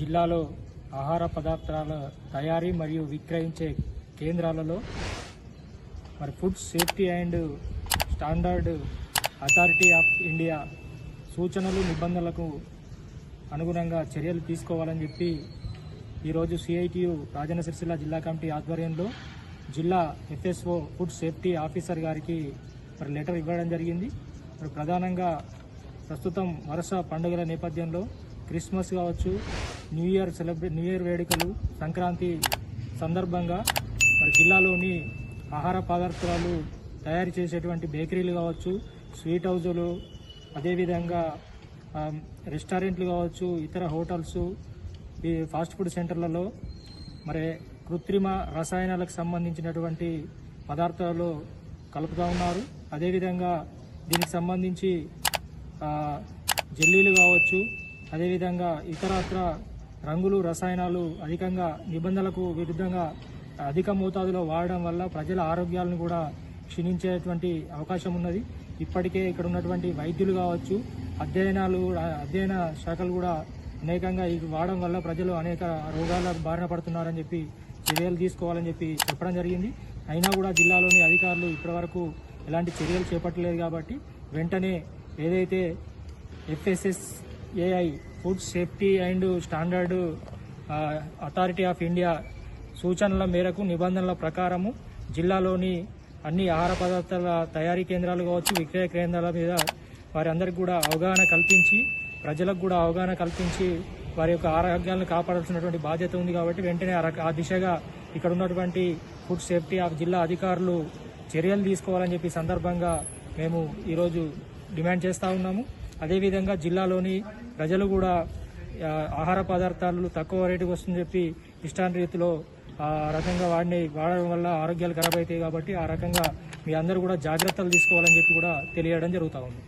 జిల్లాలో ఆహార పదార్థాల తయారీ మరియు విక్రయించే కేంద్రాలలో మరి food safety and standard authority of India సూచనలు నిబంధనలకు అనుగుణంగా చర్యలు తీసుకోవాలని చెప్పి ఈరోజు సిఐటియు రాజన్న సిరిసిల్ల జిల్లా కమిటీ ఆధ్వర్యంలో జిల్లా ఎఫ్ఎస్ఓ ఫుడ్ సేఫ్టీ ఆఫీసర్ గారికి మరి లెటర్ ఇవ్వడం జరిగింది. మరి ప్రధానంగా ప్రస్తుతం వరుస పండుగల నేపథ్యంలో క్రిస్మస్ కావచ్చు new year celebrate new year వేడుకలు సంక్రాంతి సందర్భంగా మరి జిల్లాలోని ఆహార పదార్థాలు తయారు చేసేటువంటి బేకరీలు కావచ్చు స్వీట్ హౌజులు అదేవిధంగా రెస్టారెంట్లు కావచ్చు ఇతర హోటల్స్ ఈ ఫాస్ట్ ఫుడ్ సెంటర్లలో మరి కృత్రిమ రసాయనాలకు సంబంధించినటువంటి పదార్థాలు కలుపుతూ ఉన్నారు. అదేవిధంగా దీనికి సంబంధించి జెల్లీలు కావచ్చు అదేవిధంగా ఇతరత్ర రంగులు రసాయనాలు అధికంగా నిబంధనలకు విరుద్ధంగా అధిక మోతాదులో వాడడం వల్ల ప్రజల ఆరోగ్యాలను కూడా క్షీణించేటువంటి అవకాశం ఉన్నది. ఇప్పటికే ఇక్కడ ఉన్నటువంటి వైద్యులు కావచ్చు అధ్యయనాలు కూడా అధ్యయన శాఖలు కూడా అనేకంగా ఇది వాడడం వల్ల ప్రజలు అనేక రోగాల బారిన పడుతున్నారని చెప్పి చర్యలు తీసుకోవాలని చెప్పి చెప్పడం జరిగింది. అయినా కూడా జిల్లాలోని అధికారులు ఇప్పటివరకు ఎలాంటి చర్యలు చేపట్టలేదు కాబట్టి వెంటనే ఏదైతే FSS AI food safety and standard authority of India సూచనల మేరకు నిబంధనల ప్రకారము జిల్లాలోని అన్ని ఆహార పదార్థాల తయారీ కేంద్రాలు కావచ్చు విక్రయ కేంద్రాల మీద వారందరికీ కూడా అవగాహన కల్పించి ప్రజలకు కూడా అవగాహన కల్పించి వారి యొక్క ఆరోగ్యాలను కాపాడాల్సినటువంటి బాధ్యత ఉంది కాబట్టి వెంటనే ఆ దిశగా ఇక్కడ ఉన్నటువంటి ఫుడ్ సేఫ్టీ ఆఫ్ జిల్లా అధికారులు చర్యలు తీసుకోవాలని చెప్పి సందర్భంగా మేము ఈరోజు డిమాండ్ చేస్తూ ఉన్నాము. అదేవిధంగా జిల్లాలోని ప్రజలు కూడా ఆహార పదార్థాలు తక్కువ రేటుకి వస్తుందని చెప్పి ఇష్టాన్ రీతిలో ఆ రకంగా వాడిని వాడడం వల్ల ఆరోగ్యాలు ఖరాబ్ అవుతాయి కాబట్టి ఆ రకంగా మీ అందరూ కూడా జాగ్రత్తలు తీసుకోవాలని చెప్పి కూడా తెలియడం జరుగుతూ ఉంది.